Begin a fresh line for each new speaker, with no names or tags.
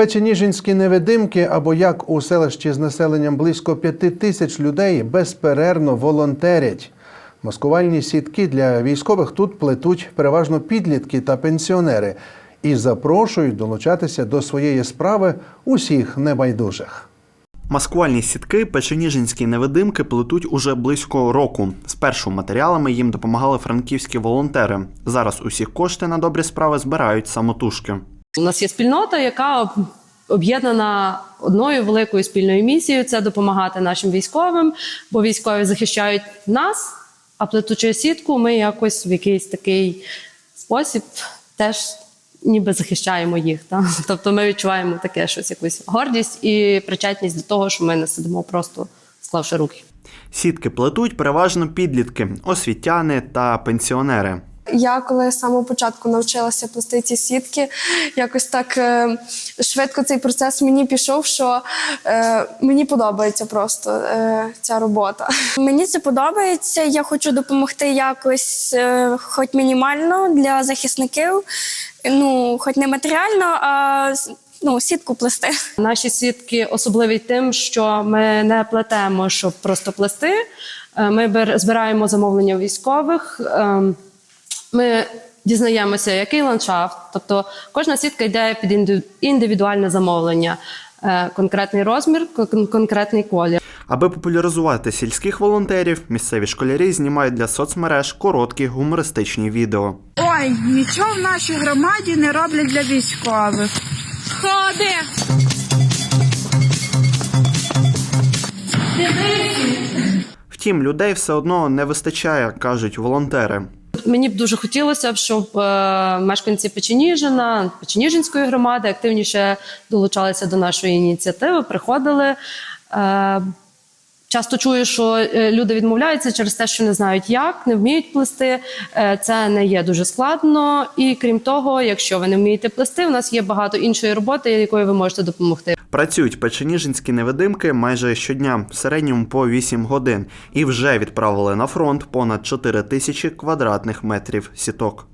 Печеніжинські невидимки, або як у селищі з населенням близько п'яти тисяч людей, безперервно волонтерять. Маскувальні сітки для військових тут плетуть переважно підлітки та пенсіонери і запрошують долучатися до своєї справи усіх небайдужих.
Маскувальні сітки печеніжинські невидимки плетуть уже близько року. Спершу матеріалами їм допомагали франківські волонтери. Зараз усі кошти на добрі справи збирають самотужки.
У нас є спільнота, яка об'єднана одною великою спільною місією це допомагати нашим військовим, бо військові захищають нас, а плетучу сітку ми якось в якийсь такий спосіб теж ніби захищаємо їх. Та? Тобто ми відчуваємо таке щось, якусь гордість і причетність до того, що ми не сидимо просто склавши руки.
Сітки плетуть переважно підлітки, освітяни та пенсіонери.
Я коли з самого початку навчилася плести ці сітки, якось так е, швидко цей процес мені пішов, що е, мені подобається просто е, ця робота.
Мені це подобається. Я хочу допомогти якось, е, хоч мінімально для захисників. Ну, хоч не матеріально, а ну, сітку плести.
Наші сітки особливі тим, що ми не плетемо, щоб просто плести. Е, Ми бер- збираємо замовлення військових. ем, Ми дізнаємося, який ландшафт. Тобто кожна сітка йде під індивідуальне замовлення, Е, конкретний розмір, кон- конкретний колір.
Аби популяризувати сільських волонтерів, місцеві школярі знімають для соцмереж короткі гумористичні відео.
Ой, нічого в нашій громаді не роблять для військових. Ходи!
Втім, людей все одно не вистачає, кажуть волонтери.
Мені б дуже хотілося б, щоб е, мешканці Печеніжина, Печеніжинської громади активніше долучалися до нашої ініціативи, приходили. Часто чую, що е, люди відмовляються через те, що не знають як, не вміють плести. Е, Це не є дуже складно. І крім того, якщо ви не вмієте плести, у нас є багато іншої роботи, якою ви можете допомогти.
Працюють печеніжинські невидимки майже щодня, в середньому по 8 годин, і вже відправили на фронт понад 4 тисячі квадратних метрів сіток.